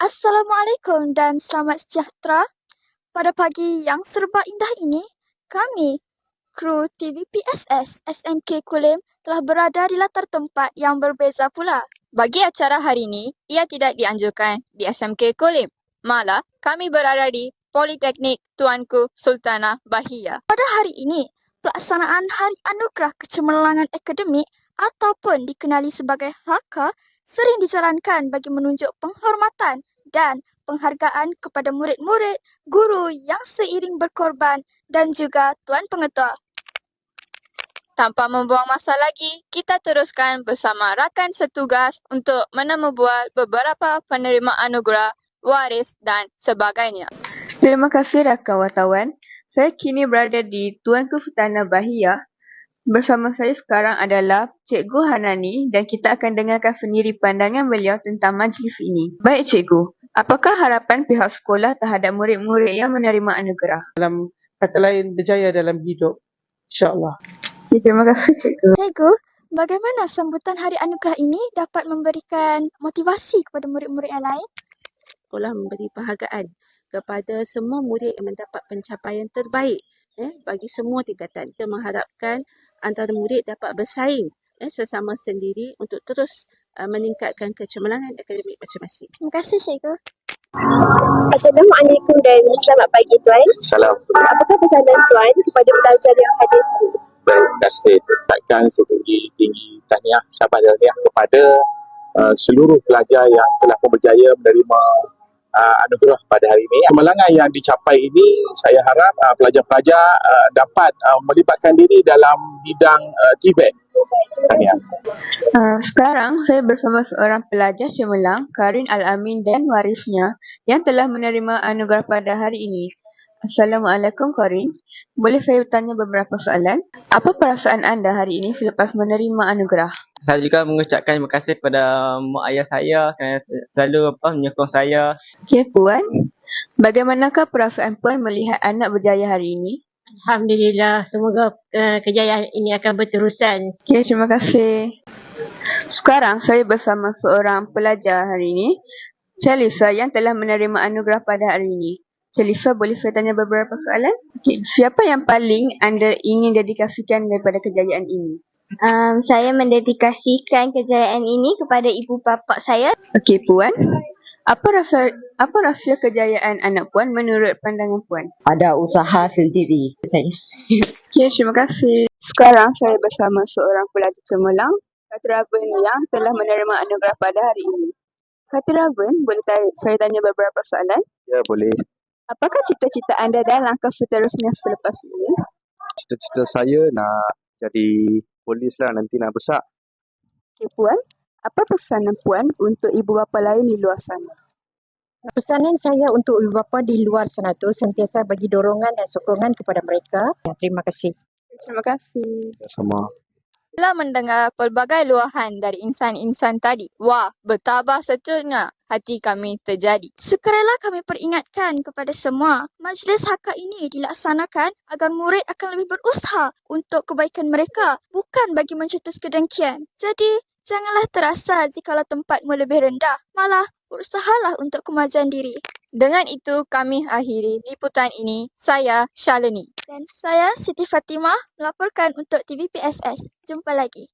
Assalamualaikum dan selamat sejahtera. Pada pagi yang serba indah ini, kami, kru TVPSS SMK Kulim telah berada di latar tempat yang berbeza pula. Bagi acara hari ini, ia tidak dianjurkan di SMK Kulim. Malah, kami berada di Politeknik Tuanku Sultanah Bahia. Pada hari ini, pelaksanaan Hari Anugerah Kecemerlangan Akademik ataupun dikenali sebagai HAKA sering dijalankan bagi menunjuk penghormatan dan penghargaan kepada murid-murid, guru yang seiring berkorban dan juga Tuan Pengetua. Tanpa membuang masa lagi, kita teruskan bersama rakan setugas untuk menemubual beberapa penerima anugerah, waris dan sebagainya. Terima kasih rakan wartawan. Saya kini berada di Tuanku Sultanah Bahia. Bersama saya sekarang adalah Cikgu Hanani dan kita akan dengarkan sendiri pandangan beliau tentang majlis ini. Baik Cikgu, Apakah harapan pihak sekolah terhadap murid-murid yang menerima anugerah? dalam kata lain berjaya dalam hidup insyaallah Ya, terima kasih cikgu. Cikgu, bagaimana sambutan Hari Anugerah ini dapat memberikan motivasi kepada murid-murid yang lain? sekolah memberi penghargaan kepada semua murid yang mendapat pencapaian terbaik eh, bagi semua tingkatan. Kita mengharapkan antara murid dapat bersaing eh, sesama sendiri untuk terus uh, meningkatkan kecemerlangan akademik masing-masing. Terima kasih, Cikgu. Assalamualaikum dan selamat pagi Tuan. Salam. Apakah pesanan Tuan kepada pelajar yang hadir hari ini? Terima kasih. Ucapkan setinggi-tinggi tahniah syabat dan tahniah kepada uh, seluruh pelajar yang telah pun berjaya menerima uh, anugerah pada hari ini. Kemenangan yang dicapai ini saya harap uh, pelajar-pelajar uh, dapat uh, melibatkan diri dalam bidang uh, TVET. Tahniah. Uh, sekarang saya bersama seorang pelajar cemerlang, Karin Al-Amin dan warisnya yang telah menerima anugerah pada hari ini. Assalamualaikum Karin. Boleh saya bertanya beberapa soalan? Apa perasaan anda hari ini selepas menerima anugerah? Saya juga mengucapkan terima kasih kepada mak ayah saya kerana selalu apa menyokong saya. Okey Puan, bagaimanakah perasaan Puan melihat anak berjaya hari ini? Alhamdulillah, semoga uh, kejayaan ini akan berterusan. Okey, terima kasih. Sekarang saya bersama seorang pelajar hari ini, Chalisa yang telah menerima anugerah pada hari ini. Chalisa, boleh saya tanya beberapa soalan? Okay. Siapa yang paling anda ingin dedikasikan daripada kejayaan ini? Um, saya mendedikasikan kejayaan ini kepada ibu bapa saya. Okey, Puan. Apa rasa apa rahsia kejayaan anak Puan menurut pandangan Puan? Ada usaha sendiri saya. Okey, terima kasih. Sekarang saya bersama seorang pelajar cemerlang, Katraben yang telah menerima anugerah pada hari ini. Katraben, boleh tanya, saya tanya beberapa soalan? Ya, boleh. Apakah cita-cita anda dan langkah seterusnya selepas ini? Cita-cita saya nak jadi polis lah nanti nak besar. Okey, Puan. Apa pesanan Puan untuk ibu bapa lain di luar sana? Pesanan saya untuk ibu bapa di luar sana tu sentiasa bagi dorongan dan sokongan kepada mereka. Ya, terima kasih. Terima kasih. Sama. Setelah mendengar pelbagai luahan dari insan-insan tadi, wah, bertabah secuknya hati kami terjadi. Sukarela kami peringatkan kepada semua, majlis haka ini dilaksanakan agar murid akan lebih berusaha untuk kebaikan mereka, bukan bagi mencetus kedengkian. Jadi, janganlah terasa jikalau tempatmu lebih rendah. Malah, berusahalah untuk kemajuan diri. Dengan itu, kami akhiri liputan ini. Saya Shalini. Dan saya Siti Fatimah melaporkan untuk TVPSS. Jumpa lagi.